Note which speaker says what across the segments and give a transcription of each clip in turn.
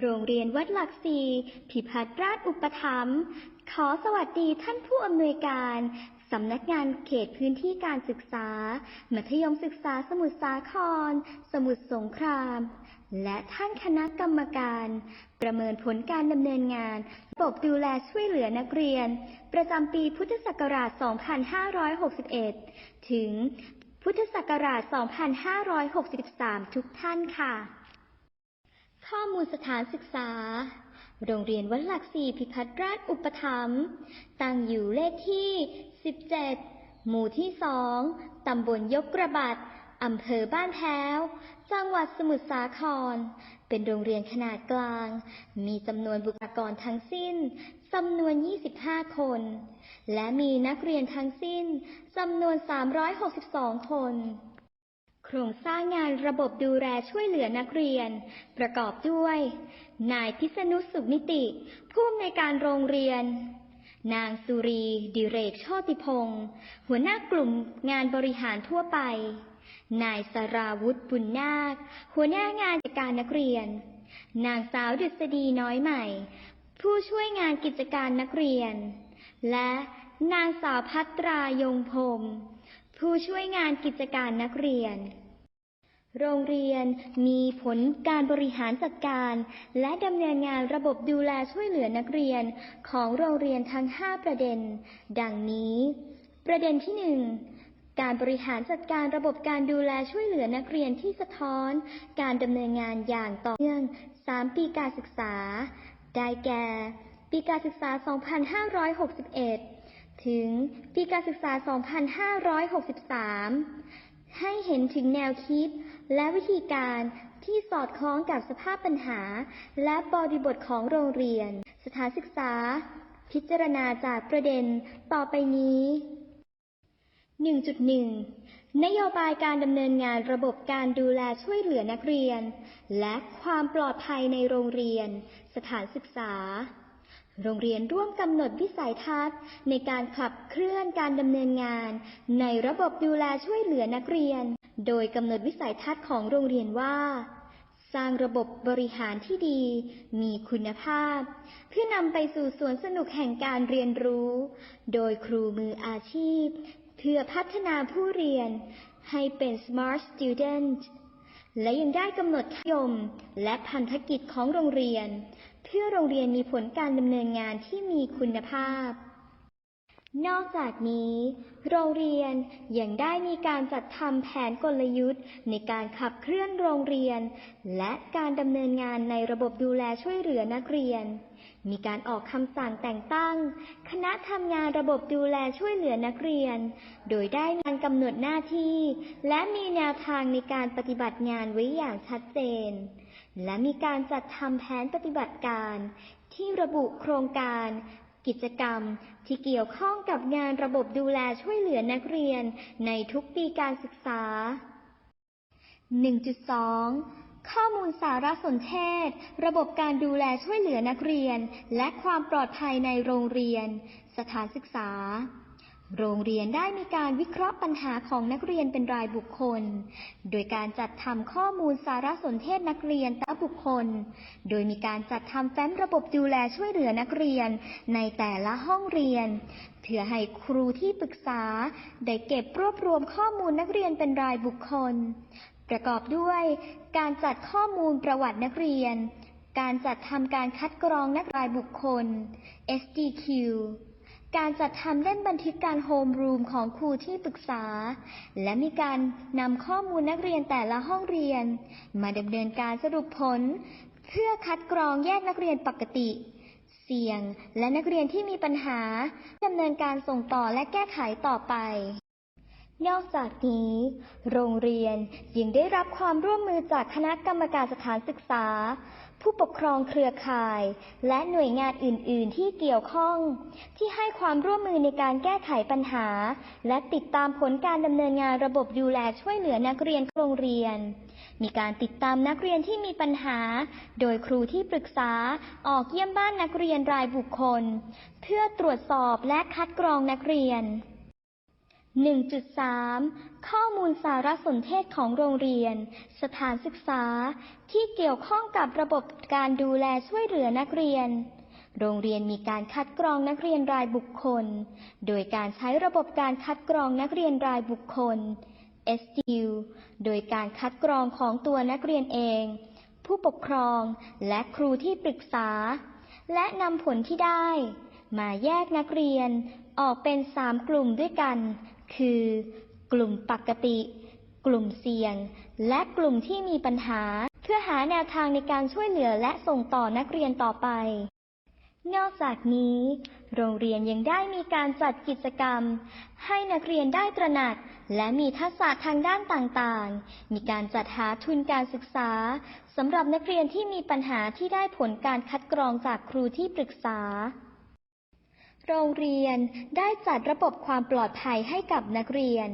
Speaker 1: โรงเรียนวัดหลักสีพิพัฒน์ราชอุปถัมภ์ขอสวัสดีท่านผู้อำนวยการสำนักงานเขตพื้นที่การศึกษา มัธยมศึกษาสมุทรสาคร สมุทรสงคราม และท่านคณะกรรมการ ประเมินผลการดำเนินงานระบบดูแลช่วยเหลือนักเรียน ประจำปีพุทธศักราช 2561 ถึงพุทธศักราช 2563 ทุกท่านค่ะ ข้อมูลสถานศึกษา โรงเรียนวัดหลักสี่พิพัฒน์ราชอุปถัมภ์ตั้งอยู่เลขที่ 17 หมู่ที่ 2 ตำบลยกกระบัดอำเภอบ้านแพ้ว จังหวัดสมุทรสาคร เป็นโรงเรียนขนาดกลาง มีจำนวนบุคลากรทั้งสิ้นจำนวน 25 คน และมีนักเรียนทั้งสิ้นจำนวน 362 คน โครงสร้างงานระบบดูแลช่วยเหลือนักเรียน ประกอบด้วย นายพิษณุสุขนิติ ผู้อำนวยการโรงเรียน นางสุรี ดิเรกโชติพงศ์หัวหน้ากลุ่มงานบริหารทั่วไป นายสราวุธบุญนาค หัวหน้างานกิจการนักเรียน นางสาวดุษฎีน้อยใหม่ ผู้ช่วยงานกิจการนักเรียน และนางสาวพัตรายงพรม ผู้ช่วยงานกิจการนักเรียน โรงเรียนมีผลการบริหารจัดการ และดำเนินงานระบบดูแลช่วยเหลือนักเรียนของโรงเรียนทั้ง 5 ประเด็น ดังนี้ ประเด็นที่ 1 การบริหารจัดการระบบการดูแลช่วยเหลือนักเรียนที่สะท้อน การดำเนินงานอย่างต่อเนื่อง 3 ปีการศึกษา ได้แก่ ปีการศึกษา 2561 ถึงปีการศึกษา 2563 ให้เห็นถึงแนวคิดและวิธีการที่สอดคล้องกับสภาพปัญหา และบริบทของโรงเรียน สถานศึกษา พิจารณาจากประเด็นต่อไปนี้ 1.1 นโยบายการดำเนินงานระบบการดูแลช่วยเหลือนักเรียน และความปลอดภัยในโรงเรียน สถานศึกษา โรงเรียนร่วมกำหนดวิสัยทัศน์ ในการขับเคลื่อนการดำเนินงาน ในระบบดูแลช่วยเหลือนักเรียน โดยกำหนดวิสัยทัศน์ของโรงเรียนว่า สร้างระบบบริหารที่ดี มีคุณภาพ เพื่อนำไปสู่สวนสนุกแห่งการเรียนรู้ โดยครูมืออาชีพ เพื่อพัฒนาผู้เรียน ให้เป็น smart student และยังได้กำหนดยมและพันธกิจของโรงเรียน เพื่อโรงเรียนมีผลการดำเนินงานที่มีคุณภาพ นอกจากนี้ โรงเรียนยังได้มีการจัดทำแผนกลยุทธ์ ในการขับเคลื่อนโรงเรียน และการดำเนินงานในระบบดูแลช่วยเหลือนักเรียน มีการออกคำสั่งแต่งตั้ง คณะทำงานระบบดูแลช่วยเหลือนักเรียน โดยได้มีการกำหนดหน้าที่ และมีแนวทางในการปฏิบัติงานไว้อย่างชัดเจน และมีการจัดทำแผนปฏิบัติการ ที่ระบุโครงการ กิจกรรม ที่เกี่ยวข้องกับงานระบบดูแลช่วยเหลือนักเรียนในทุกปีการศึกษา 1.2 ข้อมูลสารสนเทศ ระบบการดูแลช่วยเหลือนักเรียน และความปลอดภัยในโรงเรียน สถานศึกษา โรงเรียนได้มีการวิเคราะห์ปัญหาของนักเรียนเป็นรายบุคคล โดยการจัดทำข้อมูลสารสนเทศนักเรียนแต่บุคคล โดยมีการจัดทำแฟ้มระบบดูแลช่วยเหลือนักเรียนในแต่ละห้องเรียน เพื่อให้ครูที่ปรึกษา ได้เก็บรวบรวมข้อมูลนักเรียนเป็นรายบุคคล ประกอบด้วยการจัดข้อมูลประวัตินักเรียน การจัดทำการคัดกรองนักรายบุคคล SDQ การจัดทำเล่มบันทึกการโฮมรูมของครูที่ปรึกษา และมีการนำข้อมูลนักเรียนแต่ละห้องเรียน มาดำเนินการสรุปผล เพื่อคัดกรองแยกนักเรียนปกติ เสี่ยง และนักเรียนที่มีปัญหาดำเนินการส่งต่อและแก้ไขต่อไป นอกจากนี้ โรงเรียนยังได้รับความร่วมมือจากคณะกรรมการสถานศึกษา ผู้ปกครองเครือข่าย และหน่วยงานอื่น ๆ ที่เกี่ยวข้อง ที่ให้ความร่วมมือในการแก้ไขปัญหา และติดตามผลการดำเนินงานระบบดูแลช่วยเหลือนักเรียนโรงเรียน มีการติดตามนักเรียนที่มีปัญหา โดยครูที่ปรึกษาออกเยี่ยมบ้านนักเรียนรายบุคคล เพื่อตรวจสอบและคัดกรองนักเรียน 1.3 ข้อมูลสารสนเทศของโรงเรียน สถานศึกษา ที่เกี่ยวข้องกับระบบการดูแลช่วยเหลือนักเรียน โรงเรียนมีการคัดกรองนักเรียนรายบุคคล โดยการใช้ระบบการคัดกรองนักเรียนรายบุคคล SDU โดยการคัดกรองของตัวนักเรียนเอง ผู้ปกครองและครูที่ปรึกษา และนำผลที่ได้ มาแยกนักเรียนออกเป็นสามกลุ่มด้วยกัน คือกลุ่มปกติ กลุ่มเสี่ยง และกลุ่มที่มีปัญหา เพื่อหาแนวทางในการช่วยเหลือและส่งต่อนักเรียนต่อไป นอกจากนี้ โรงเรียนยังได้มีการจัดกิจกรรม ให้นักเรียนได้ตระหนัก และมีทักษะทางด้านต่างๆ มีการจัดหาทุนการศึกษาสำหรับนักเรียนที่มีปัญหาที่ได้ผลการคัดกรองจากครูที่ปรึกษา โรงเรียนได้จัดระบบความปลอดภัยให้กับนักเรียน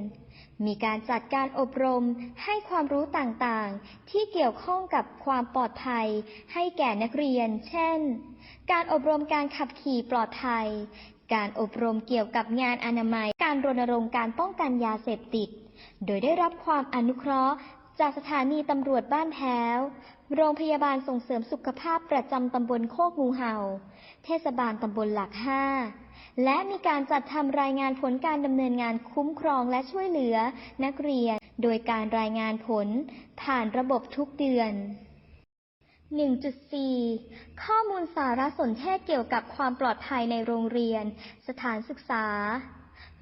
Speaker 1: มีการจัดการอบรมให้ความรู้ต่างๆ ที่เกี่ยวข้องกับความปลอดภัยให้แก่นักเรียน เช่น การอบรมการขับขี่ปลอดภัย การอบรมเกี่ยวกับงานอนามัย การรณรงค์การป้องกันยาเสพติด โดยได้รับความอนุเคราะห์จากสถานีตำรวจบ้านแพ้ว โรงพยาบาลส่งเสริมสุขภาพประจำตำบลโคกงูเห่า เทศบาลตำบลหลักห้า และมีการจัดทำรายงานผลการดำเนินงานคุ้มครองและช่วยเหลือนักเรียน โดยการรายงานผลผ่านระบบทุกเดือน 1.4 ข้อมูลสารสนเทศเกี่ยวกับความปลอดภัยในโรงเรียน สถานศึกษา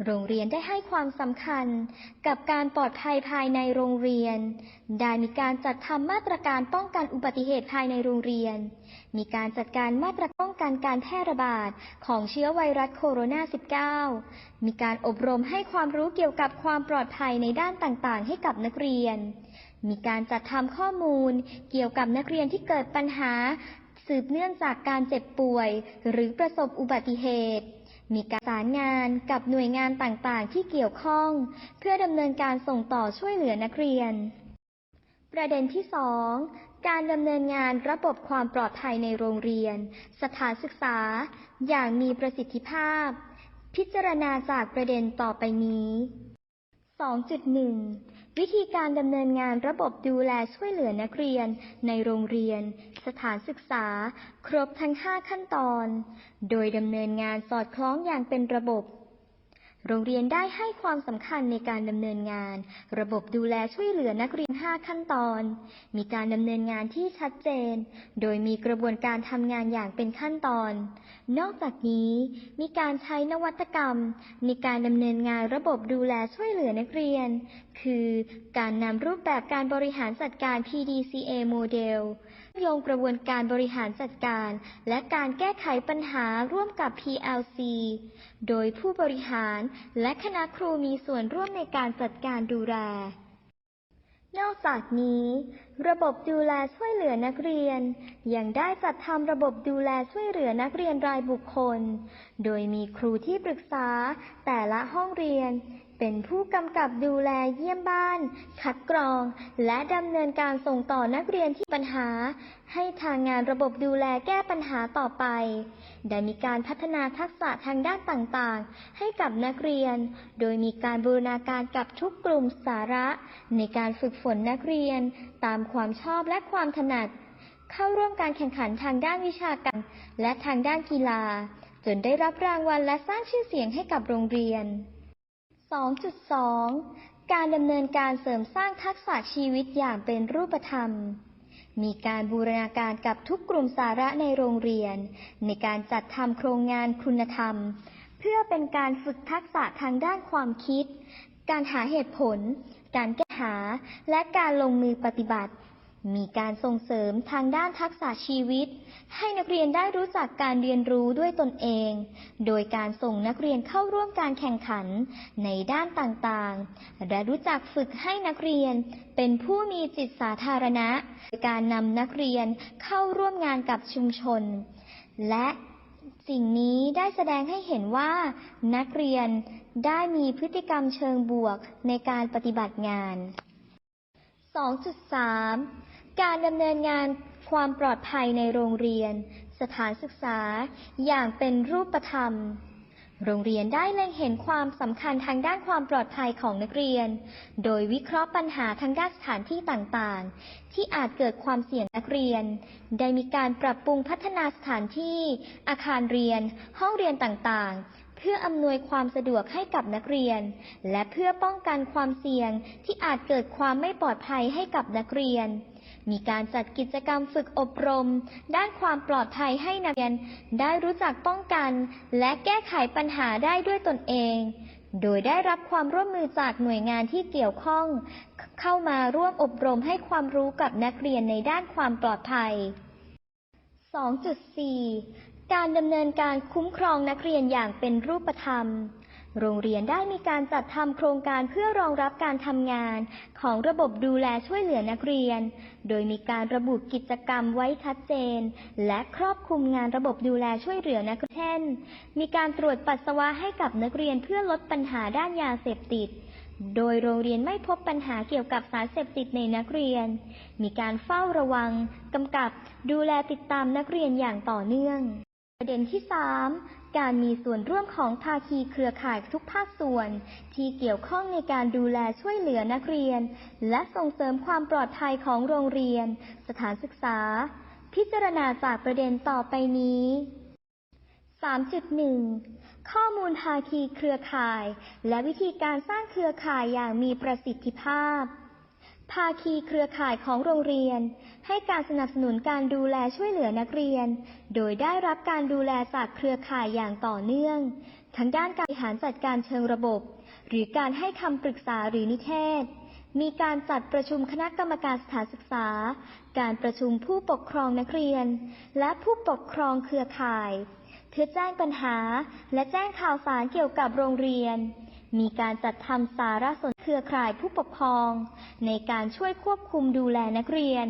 Speaker 1: โรงเรียนได้ให้ความสำคัญกับการปลอดภัยภายในโรงเรียน ได้มีการจัดทำมาตรการป้องกันอุบัติเหตุภายในโรงเรียน มีการจัดการมาตรการป้องกันการแพร่ระบาดของเชื้อไวรัสโคโรนา -19 มีการอบรมให้ความรู้เกี่ยวกับความปลอดภัยในด้านต่างๆ ให้กับนักเรียน มีการจัดทำข้อมูลเกี่ยวกับนักเรียนที่เกิดปัญหา สืบเนื่องจากการเจ็บป่วย หรือประสบอุบัติเหตุ มีการประสานงานกับหน่วยงานต่างๆ ที่เกี่ยวข้อง เพื่อดำเนินการส่งต่อช่วยเหลือนักเรียน ประเด็นที่สองการดำเนินงานระบบความปลอดภัยในโรงเรียน สถานศึกษา อย่างมีประสิทธิภาพ พิจารณาจากประเด็นต่อไปนี้ 2.1 วิธีการดำเนินงานระบบดูแลช่วยเหลือนักเรียน ในโรงเรียน สถานศึกษา ครบทั้ง 5 ขั้นตอน โดยดำเนินงานสอดคล้องอย่างเป็นระบบ โรงเรียนได้ให้ความสำคัญในการดำเนินงาน ระบบดูแลช่วยเหลือนักเรียน 5 ขั้นตอน มีการดำเนินงานที่ชัดเจน โดยมีกระบวนการทำงานอย่างเป็นขั้นตอน นอกจากนี้ มีการใช้นวัตกรรม ในการดำเนินงานระบบดูแลช่วยเหลือนักเรียน คือ การนำรูปแบบการบริหารจัดการ PDCA โมเดล โยงกระบวนการบริหารจัดการ และการแก้ไขปัญหาร่วมกับ PLC โดยผู้บริหารและคณะครูมีส่วนร่วมในการจัดการดูแลนอกจากนี้ ระบบดูแลช่วยเหลือนักเรียน ยังได้จัดทำระบบดูแลช่วยเหลือนักเรียนรายบุคคล โดยมีครูที่ปรึกษาแต่ละห้องเรียน เป็นผู้กำกับดูแลเยี่ยมบ้าน คัดกรอง และดำเนินการส่งต่อนักเรียนที่ปัญหา ให้ทางงานระบบดูแลแก้ปัญหาต่อไป ได้มีการพัฒนาทักษะทางด้านต่างๆ ให้กับนักเรียน โดยมีการบูรณาการกับทุกกลุ่มสาระ ในการฝึกฝนนักเรียนตามความชอบและความถนัด เข้าร่วมการแข่งขันทางด้านวิชาการ และทางด้านกีฬา จนได้รับรางวัลและสร้างชื่อเสียงให้กับโรงเรียน 2.2 การดำเนินการเสริมสร้างทักษะชีวิตอย่างเป็นรูปธรรมมีการบูรณาการกับทุกกลุ่มสาระในโรงเรียน ในการจัดทำโครงงานคุณธรรม เพื่อเป็นการฝึกทักษะทางด้านความคิด การหาเหตุผล การแก้หา และการลงมือปฏิบัติ มีการส่งเสริมทางด้านทักษะชีวิต ให้นักเรียนได้รู้จักการเรียนรู้ด้วยตนเอง โดยการส่งนักเรียนเข้าร่วมการแข่งขันในด้านต่างๆ และรู้จักฝึกให้นักเรียนเป็นผู้มีจิตสาธารณะ การนำนักเรียนเข้าร่วมงานกับชุมชน และสิ่งนี้ได้แสดงให้เห็นว่านักเรียน ได้มีพฤติกรรมเชิงบวกในการปฏิบัติงาน 2.3 การดำเนินงานความปลอดภัยในโรงเรียน สถานศึกษา อย่างเป็นรูปธรรม โรงเรียนได้เล็งเห็นความสำคัญทางด้านความปลอดภัยของนักเรียน โดยวิเคราะห์ปัญหาทางด้านสถานที่ต่างๆ ที่อาจเกิดความเสี่ยงนักเรียน ได้มีการปรับปรุงพัฒนาสถานที่ อาคารเรียน ห้องเรียนต่างๆ เพื่ออำนวยความสะดวกให้กับนักเรียน และเพื่อป้องกันความเสี่ยงที่อาจเกิดความไม่ปลอดภัยให้กับนักเรียน มีการจัดกิจกรรมฝึกอบรม ด้านความปลอดภัยให้นักเรียน ได้รู้จักป้องกัน และแก้ไขปัญหาได้ด้วยตนเอง โดยได้รับความร่วมมือจากหน่วยงานที่เกี่ยวข้อง เข้ามาร่วมอบรมให้ความรู้กับนักเรียนในด้านความปลอดภัย 2.4 การดำเนินการคุ้มครองนักเรียนอย่างเป็นรูปธรรม โรงเรียนได้มีการจัดทำโครงการเพื่อรองรับการทำงาน ของระบบดูแลช่วยเหลือนักเรียน โดยมีการระบุกิจกรรมไว้ชัดเจน และครอบคลุมงานระบบดูแลช่วยเหลือนักเรียนเช่น มีการตรวจปัสสาวะให้กับนักเรียนเพื่อลดปัญหาด้านยาเสพติดโดยโรงเรียนไม่พบปัญหาเกี่ยวกับสารเสพติดในนักเรียน มีการเฝ้าระวัง กำกับ ดูแลติดตามนักเรียนอย่างต่อเนื่อง ประเด็นที่ 3 การมีส่วนร่วมของภาคีเครือข่ายทุกภาคส่วน ที่เกี่ยวข้องในการดูแลช่วยเหลือนักเรียน และส่งเสริมความปลอดภัยของโรงเรียน สถานศึกษา พิจารณาจากประเด็นต่อไปนี้ 3.1 ข้อมูลภาคีเครือข่าย และวิธีการสร้างเครือข่ายอย่างมีประสิทธิภาพ ภาคีเครือข่ายของโรงเรียน ให้การสนับสนุนการดูแลช่วยเหลือนักเรียน โดยได้รับการดูแลจากเครือข่ายอย่างต่อเนื่อง ทั้งด้านการบริหารจัดการเชิงระบบ หรือการให้คำปรึกษาหรือนิเทศ มีการจัดประชุมคณะกรรมการสถานศึกษา การประชุมผู้ปกครองนักเรียน และผู้ปกครองเครือข่าย เพื่อแจ้งปัญหา และแจ้งข่าวสารเกี่ยวกับโรงเรียน มีการจัดทำสารสนเครือข่ายผู้ปกครอง ในการช่วยควบคุมดูแลนักเรียน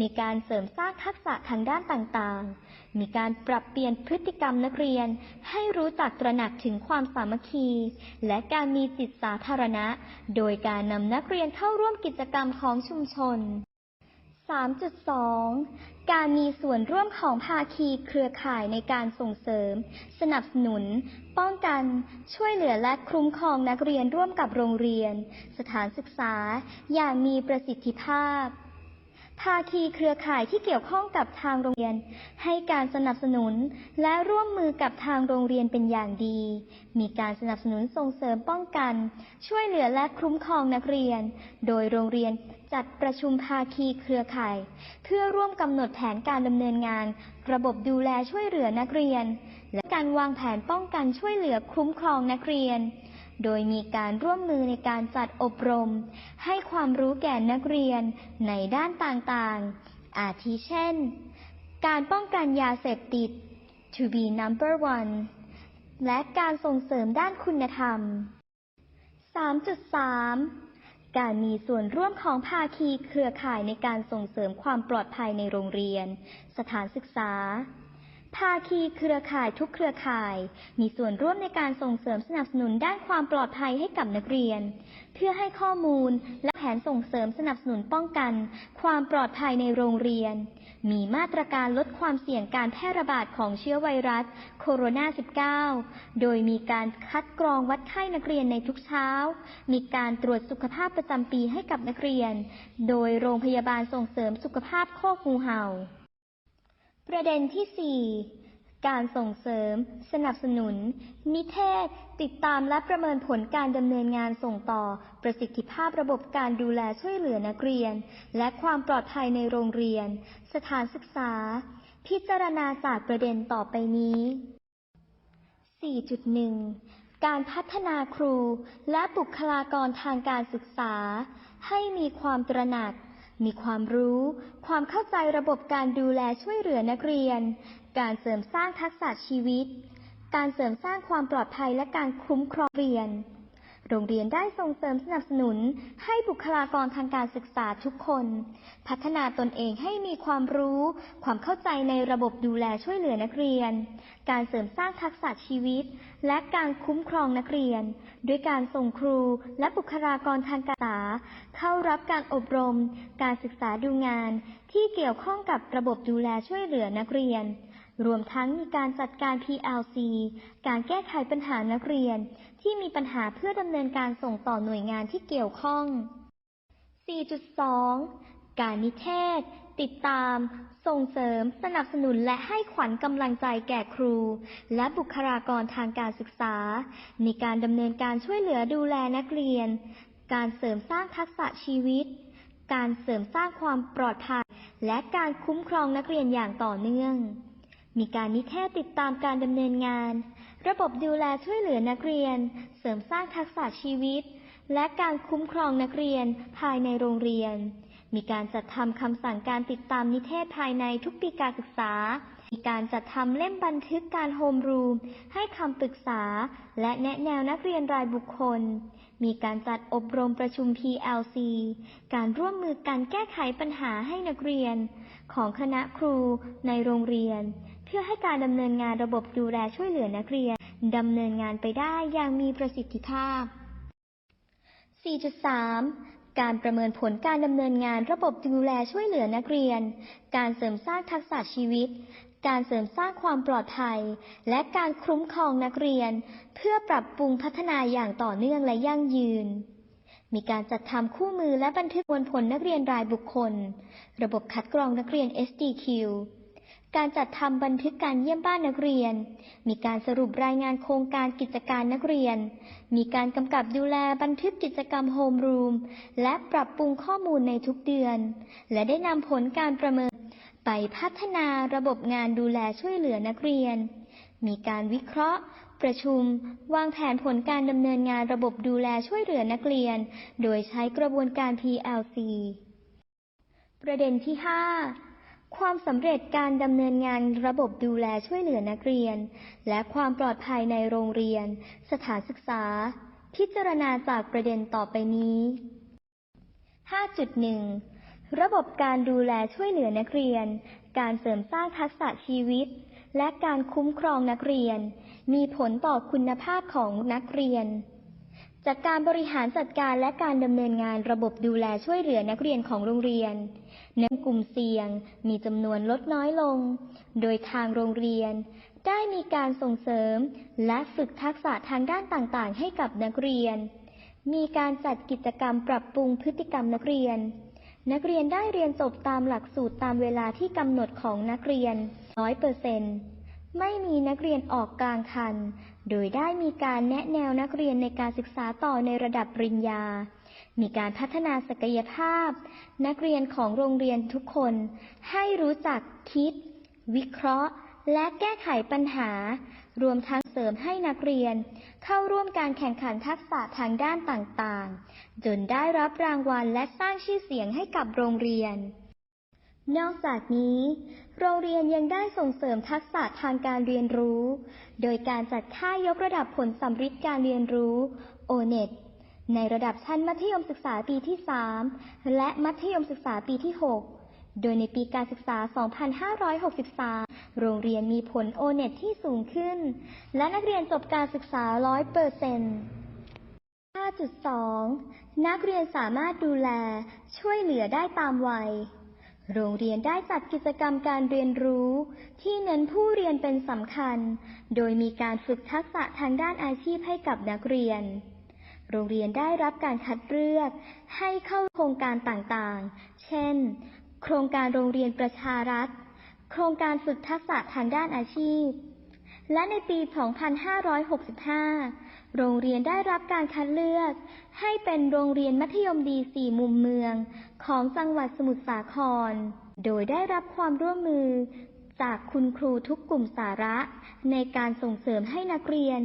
Speaker 1: มีการเสริมสร้างทักษะทางด้านต่างๆ มีการปรับเปลี่ยนพฤติกรรมนักเรียน ให้รู้จักตระหนักถึงความสามัคคี และการมีจิตสาธารณะ โดยการนำนักเรียนเข้าร่วมกิจกรรมของชุมชน 3.2 การมีส่วนร่วมของภาคีเครือข่ายในการส่งเสริม สนับสนุน ป้องกัน ช่วยเหลือและคุ้มครองนักเรียนร่วมกับโรงเรียน สถานศึกษา อย่างมีประสิทธิภาพ ภาคีเครือข่ายที่เกี่ยวข้องกับทางโรงเรียน ให้การสนับสนุนและร่วมมือกับทางโรงเรียนเป็นอย่างดี มีการสนับสนุนส่งเสริมป้องกัน ช่วยเหลือและคุ้มครองนักเรียน โดยโรงเรียน จัดประชุมภาคีเครือข่าย เพื่อร่วมกำหนดแผนการดำเนินงาน ระบบดูแลช่วยเหลือนักเรียน และการวางแผนป้องกันช่วยเหลือคุ้มครองนักเรียน โดยมีการร่วมมือในการจัดอบรม ให้ความรู้แก่นักเรียนในด้านต่างๆ อาทิเช่น การป้องกันยาเสพติด to be number one และการส่งเสริมด้านคุณธรรม 3.3 การมีส่วนร่วมของภาคีเครือข่ายในการส่งเสริมความปลอดภัยในโรงเรียน สถานศึกษา ภาคีเครือข่ายทุกเครือข่าย มีส่วนร่วมในการส่งเสริมสนับสนุนด้านความปลอดภัยให้กับนักเรียน เพื่อให้ข้อมูลและแผนส่งเสริมสนับสนุนป้องกัน ความปลอดภัยในโรงเรียน มีมาตรการลดความเสี่ยงการแพร่ระบาดของเชื้อไวรัสโคโรนา 19 โดยมีการคัดกรองวัดไข้นักเรียนในทุกเช้า มีการตรวจสุขภาพประจำปีให้กับนักเรียน โดยโรงพยาบาลส่งเสริมสุขภาพโคกงูเห่า ประเด็นที่ 4การส่งเสริม สนับสนุน นิเทศ ติดตามและประเมินผลการดำเนินงานส่งต่อ ประสิทธิภาพระบบการดูแลช่วยเหลือนักเรียน และความปลอดภัยในโรงเรียน สถานศึกษา พิจารณาจากประเด็นต่อไปนี้ 4.1 การพัฒนาครูและบุคลากรทางการศึกษา ให้มีความตระหนัก มีความรู้ ความเข้าใจระบบการดูแลช่วยเหลือนักเรียน การเสริมสร้างทักษะชีวิต การเสริมสร้างความปลอดภัยและการคุ้มครองเรียน โรงเรียนได้ส่งเสริมสนับสนุนให้บุคลากรทางการศึกษาทุกคน พัฒนาตนเองให้มีความรู้ ความเข้าใจในระบบดูแลช่วยเหลือนักเรียน การเสริมสร้างทักษะชีวิต และการคุ้มครองนักเรียน ด้วยการส่งครูและบุคลากรทางการศึกษา เข้ารับการอบรม การศึกษาดูงาน ที่เกี่ยวข้องกับระบบดูแลช่วยเหลือนักเรียนรวมทั้งมีการจัดการ PLC การแก้ไขปัญหานักเรียน ที่มีปัญหาเพื่อดำเนินการส่งต่อหน่วยงานที่เกี่ยวข้อง 4.2 การนิเทศ ติดตาม ส่งเสริม สนับสนุนและให้ขวัญกำลังใจแก่ครู และบุคลากรทางการศึกษา ในการดำเนินการช่วยเหลือดูแลนักเรียน การเสริมสร้างทักษะชีวิต การเสริมสร้างความปลอดภัย และการคุ้มครองนักเรียนอย่างต่อเนื่อง มีการนิเทศติดตามการดำเนินงาน ระบบดูแลช่วยเหลือนักเรียน เสริมสร้างทักษะชีวิต และการคุ้มครองนักเรียนภายในโรงเรียน มีการจัดทำคำสั่งการติดตามนิเทศภายในทุกปีการศึกษา มีการจัดทำเล่มบันทึกการโฮมรูม ให้คำปรึกษา และแนะแนวนักเรียนรายบุคคล มีการจัดอบรมประชุม PLC การร่วมมือการแก้ไขปัญหาให้นักเรียน ของคณะครูในโรงเรียน พื่อให้การดำเนินงานระบบดูแลช่วยเหลือนักเรียนดำเนินงานไปได้อย่างมีประสิทธิภาพ 4.3 การประเมินผลการดำเนินงานระบบดูแลช่วยเหลือนักเรียน การเสริมสร้างทักษะชีวิต การเสริมสร้างความปลอดภัย และการคุ้มครองนักเรียน เพื่อปรับปรุงพัฒนาอย่างต่อเนื่องและยั่งยืน มีการจัดทำคู่มือและบันทึกมวลผลนักเรียนรายบุคคล ระบบคัดกรองนักเรียน SDQ การจัดทำบันทึกการเยี่ยมบ้านนักเรียน มีการสรุปรายงานโครงการกิจการนักเรียน มีการกำกับดูแลบันทึกกิจกรรมโฮมรูม และปรับปรุงข้อมูลในทุกเดือน และได้นำผลการประเมิน ไปพัฒนาระบบงานดูแลช่วยเหลือนักเรียน มีการวิเคราะห์ ประชุม วางแผนผลการดำเนินงานระบบดูแลช่วยเหลือนักเรียน โดยใช้กระบวนการ PLC ประเด็นที่ 5 ความสำเร็จการดำเนินงานระบบดูแลช่วยเหลือนักเรียน และความปลอดภัยในโรงเรียน สถานศึกษา พิจารณาจากประเด็นต่อไปนี้ 5.1 ระบบการดูแลช่วยเหลือนักเรียน การเสริมสร้างทักษะชีวิต และการคุ้มครองนักเรียน มีผลต่อคุณภาพของนักเรียน จากการบริหารจัดการและการดำเนินงานระบบดูแลช่วยเหลือนักเรียนของโรงเรียนในกลุ่มเสี่ยงมีจำนวนลดน้อยลง โดยทางโรงเรียน ได้มีการส่งเสริม และฝึกทักษะทางด้านต่างๆ ให้กับนักเรียน มีการจัดกิจกรรมปรับปรุงพฤติกรรมนักเรียน นักเรียนได้เรียนจบตามหลักสูตรตามเวลาที่กำหนดของนักเรียนร้อยเปอร์เซ็นต์ไม่มีนักเรียนออกกลางคัน โดยได้มีการแนะแนวนักเรียนในการศึกษาต่อในระดับปริญญา มีการพัฒนาศักยภาพ นักเรียนของโรงเรียนทุกคน ให้รู้จักคิด วิเคราะห์ และแก้ไขปัญหา รวมทั้งเสริมให้นักเรียน เข้าร่วมการแข่งขันทักษะทางด้านต่างๆ จนได้รับรางวัลและสร้างชื่อเสียงให้กับโรงเรียน นอกจากนี้ โรงเรียนยังได้ส่งเสริมทักษะทางการเรียนรู้ โดยการจัดค่ายยกระดับผลสัมฤทธิ์การเรียนรู้ ONET ในระดับชั้นมัธยมศึกษาปีที่ 3 และมัธยมศึกษาปีที่ 6 โดยในปีการศึกษา 2563 โรงเรียนมีผล ONET ที่สูงขึ้น และนักเรียนจบการศึกษา 100%เปอร์เซ็นต์5.2 นักเรียนสามารถดูแลช่วยเหลือได้ตามวัย โรงเรียนได้จัดกิจกรรมการเรียนรู้ ที่เน้นผู้เรียนเป็นสำคัญ โดยมีการฝึกทักษะทางด้านอาชีพให้กับนักเรียน โรงเรียนได้รับการคัดเลือก ให้เข้าโครงการต่างๆ เช่น โครงการโรงเรียนประชารัฐ โครงการฝึกทักษะทางด้านอาชีพ และในปี 2565 โรงเรียนได้รับการคัดเลือก ให้เป็นโรงเรียนมัธยมดีสี่มุมเมือง ของจังหวัดสมุทรสาคร โดยได้รับความร่วมมือ จากคุณครูทุกกลุ่มสาระ ในการส่งเสริมให้นักเรียน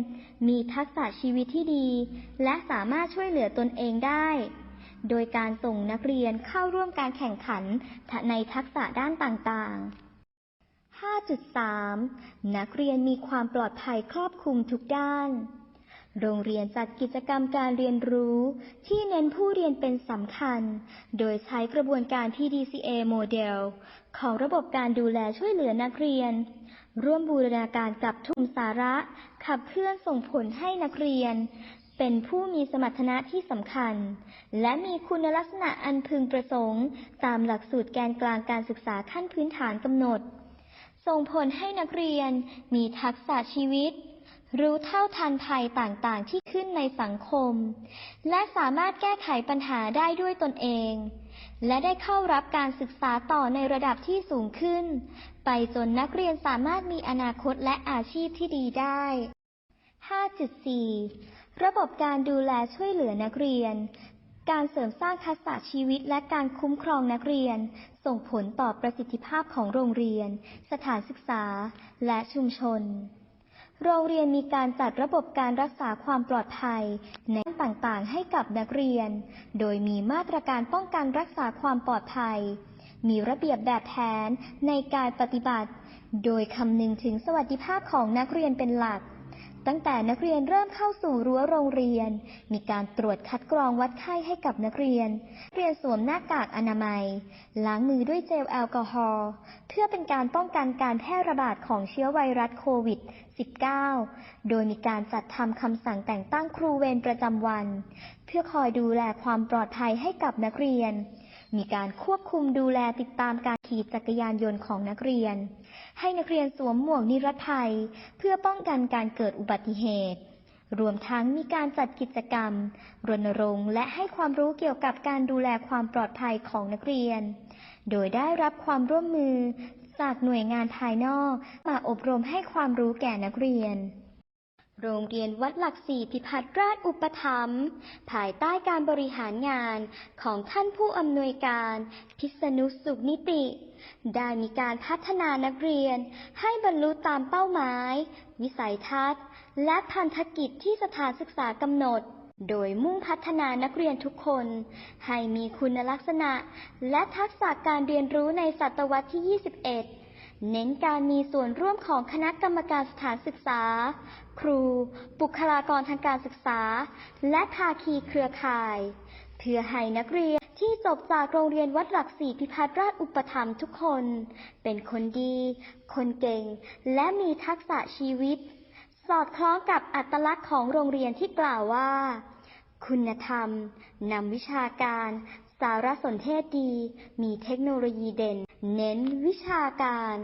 Speaker 1: มีทักษะชีวิตที่ดี และสามารถช่วยเหลือตนเองได้ โดยการส่งนักเรียนเข้าร่วมการแข่งขันในทักษะด้านต่างๆ5.3 นักเรียนมีความปลอดภัยครอบคลุมทุกด้าน โรงเรียนจัดกิจกรรมการเรียนรู้ที่เน้นผู้เรียนเป็นสำคัญ โดยใช้กระบวนการ PDCA โมเดล ของระบบการดูแลช่วยเหลือนักเรียน ร่วมบูรณาการกับทุกสาระ ขับเคลื่อนส่งผลให้นักเรียน เป็นผู้มีสมรรถนะที่สำคัญ และมีคุณลักษณะอันพึงประสงค์ ตามหลักสูตรแกนกลางการศึกษาขั้นพื้นฐานกำหนด ส่งผลให้นักเรียนมีทักษะชีวิต รู้เท่าทันภัยต่างๆที่ขึ้นในสังคม และสามารถแก้ไขปัญหาได้ด้วยตนเอง และได้เข้ารับการศึกษาต่อในระดับที่สูงขึ้น ไปจนนักเรียนสามารถมีอนาคตและอาชีพที่ดีได้ 5.4 ระบบการดูแลช่วยเหลือนักเรียน การเสริมสร้างทักษะชีวิตและการคุ้มครองนักเรียน ส่งผลต่อประสิทธิภาพของโรงเรียน สถานศึกษา และชุมชน โรงเรียนมีการจัดระบบการรักษาความปลอดภัยในต่างๆ ให้กับนักเรียน โดยมีมาตรการป้องกันรักษาความปลอดภัย มีระเบียบแบบแผนในการปฏิบัติ โดยคำนึงถึงสวัสดิภาพของนักเรียนเป็นหลัก ตั้งแต่นักเรียนเริ่มเข้าสู่รั้วโรงเรียน มีการตรวจคัดกรองวัดไข้ให้กับนักเรียน เรียนสวมหน้ากากอนามัย ล้างมือด้วยเจลแอลกอฮอล์ พื่อเป็นการป้องกันการแพร่ระบาดของเชื้อไวรัสโควิด -19 โดยมีการจัดทำคำสั่งแต่งตั้งครูเวรประจำวัน เพื่อคอยดูแลความปลอดภัยให้กับนักเรียน มีการควบคุมดูแลติดตามการขี่จักรยานยนต์ของนักเรียน ให้นักเรียนสวมหมวกนิรภัย เพื่อป้องกันการเกิดอุบัติเหตุรวมทั้งมีการจัดกิจกรรม รณรงค์และให้ความรู้เกี่ยวกับการดูแลความปลอดภัยของนักเรียน โดยได้รับความร่วมมือจากหน่วยงานภายนอกมาอบรมให้ความรู้แก่นักเรียน โรงเรียนวัดหลักสี่พิพัฒน์ราชอุปถัมภ์ภายใต้การบริหารงานของท่านผู้อำนวยการพิษณุสุขนิติ ได้มีการพัฒนานักเรียนให้บรรลุตามเป้าหมาย วิสัยทัศน์ และพันธกิจที่สถานศึกษากำหนด โดยมุ่งพัฒนานักเรียนทุกคน ให้มีคุณลักษณะ และทักษะการเรียนรู้ในศตวรรษที่ 21 เน้นการมีส่วนร่วมของคณะกรรมการสถานศึกษา ครู บุคลากรทางการศึกษา และภาคีเครือข่าย เพื่อให้นักเรียนที่จบจากโรงเรียนวัดหลักสี่พิพัฒนราชอุปถัมภ์ทุกคน เป็นคนดี คนเก่ง และมีทักษะชีวิต สอดคล้องกับอัตลักษณ์ของโรงเรียนที่กล่าวว่า คุณธรรมนำวิชาการ สารสนเทศดี มีเทคโนโลยีเด่น เน้นวิชาการ